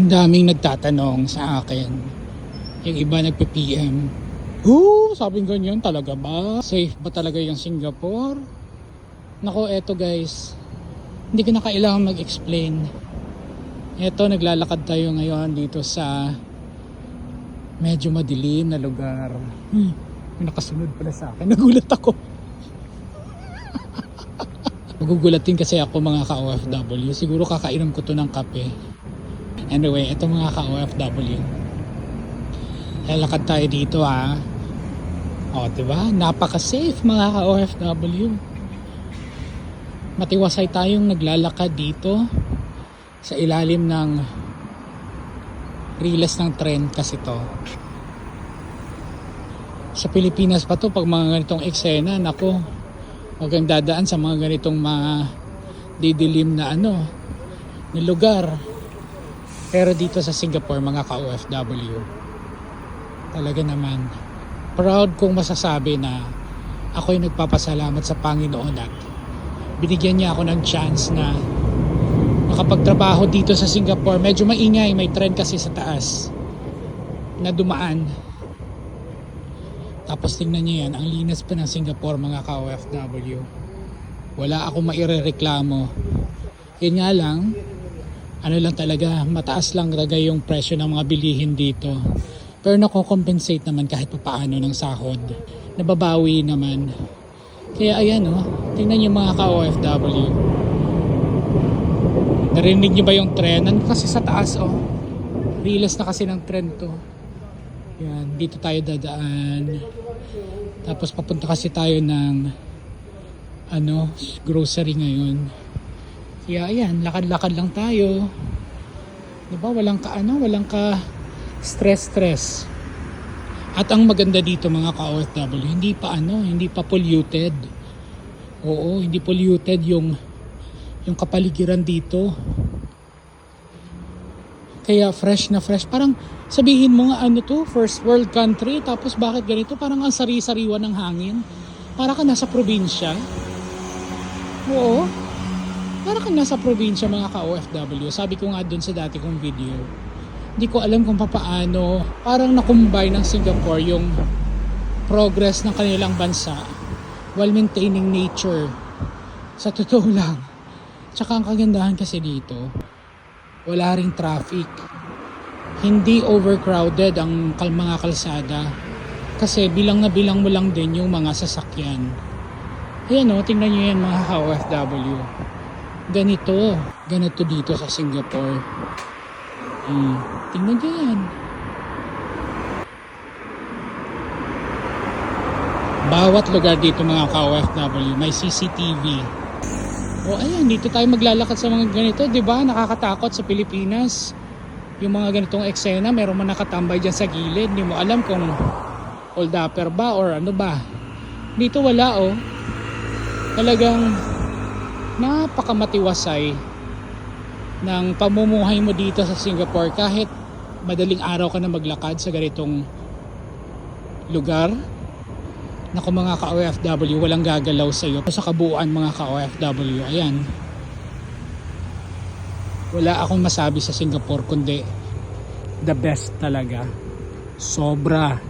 Ang daming nagtatanong sa akin. Yung iba nagpe-PM. Oh, sabi ko yun talaga ba? Safe ba talaga yung Singapore? Nako, eto guys. Hindi ko na kailangan mag-explain. Eto, naglalakad tayo ngayon dito sa medyo madilim na lugar. Hmm, nakasunod pala sa akin. Nagulat ako. Magugulatin kasi ako mga ka-OFW. Siguro kakainom ko to ng kape. Anyway, ito mga ka-OFW. Lalakad tayo dito ha. O, diba? Napaka-safe mga ka-OFW. Matiwasay tayong naglalakad dito sa ilalim ng riles ng tren kasi to. Sa Pilipinas pa to, pag mga ganitong eksena, nako, huwag kang dadaan sa mga ganitong mga didilim na ano, na lugar. Pero dito sa Singapore, mga ka-OFW, talaga naman, proud kong masasabi na ako'y nagpapasalamat sa Panginoon at binigyan niya ako ng chance na makapagtrabaho dito sa Singapore. Medyo maingay, may trend kasi sa taas na dumaan. Tapos tingnan niyo yan, ang linas pa ng Singapore mga ka-OFW. Wala akong mairereklamo. Yun nga lang, ano lang talaga, mataas lang talaga yung presyo ng mga bilihin dito. Pero nako-compensate naman kahit papaano ng sahod. Nababawi naman. Kaya ayan oh, tingnan niyo mga ka-OFW. Narinig niyo ba yung tren? Nandun kasi sa taas oh. Rilas na kasi ng tren to. Yan, dito tayo dadaan. Tapos papunta kasi tayo ng ano, grocery ngayon. Kaya ayan, lakad-lakad lang tayo. 'Di ba? Walang ka ano, walang ka stress-stress. At ang maganda dito mga ka-OFW, hindi pa ano, hindi pa polluted. Oo, hindi polluted yung yung kapaligiran dito. Kaya fresh na fresh. Parang sabihin mo nga ano to, first world country, tapos bakit ganito? Parang ang sari-sariwa ng hangin. Para ka nasa probinsya. Oo. Para ka nasa probinsya mga ka-OFW. Sabi ko nga dun sa dati kong video. Hindi ko alam kung papaano. Parang nakumbay ng Singapore yung progress ng kanilang bansa while maintaining nature. Sa totoo lang. Tsaka ang kagandahan kasi dito, wala ring traffic. Hindi overcrowded ang mga kalsada. Kasi bilang na bilang mo lang din yung mga sasakyan. Ayan o, tingnan nyo yan mga ka-OFW. Ganito. Ganito dito sa Singapore. Hmm, tingnan nyo yan. Bawat lugar dito mga ka-OFW may CCTV. O ayan, dito tayo maglalakad sa mga ganito, ba? Nakakatakot sa Pilipinas. Yung mga ganitong eksena, meron man nakatambay diyan sa gilid, hindi mo alam kung hold upper ba or ano ba. Dito wala oh. Talagang napakamatiwasay ng pamumuhay mo dito sa Singapore kahit madaling araw ka na maglakad sa ganitong lugar Naku mga ka-OFW, walang gagalaw sa iyo. Sa kabuuan mga ka-OFW, ayan. Wala akong masabi sa Singapore kundi the best talaga. Sobra.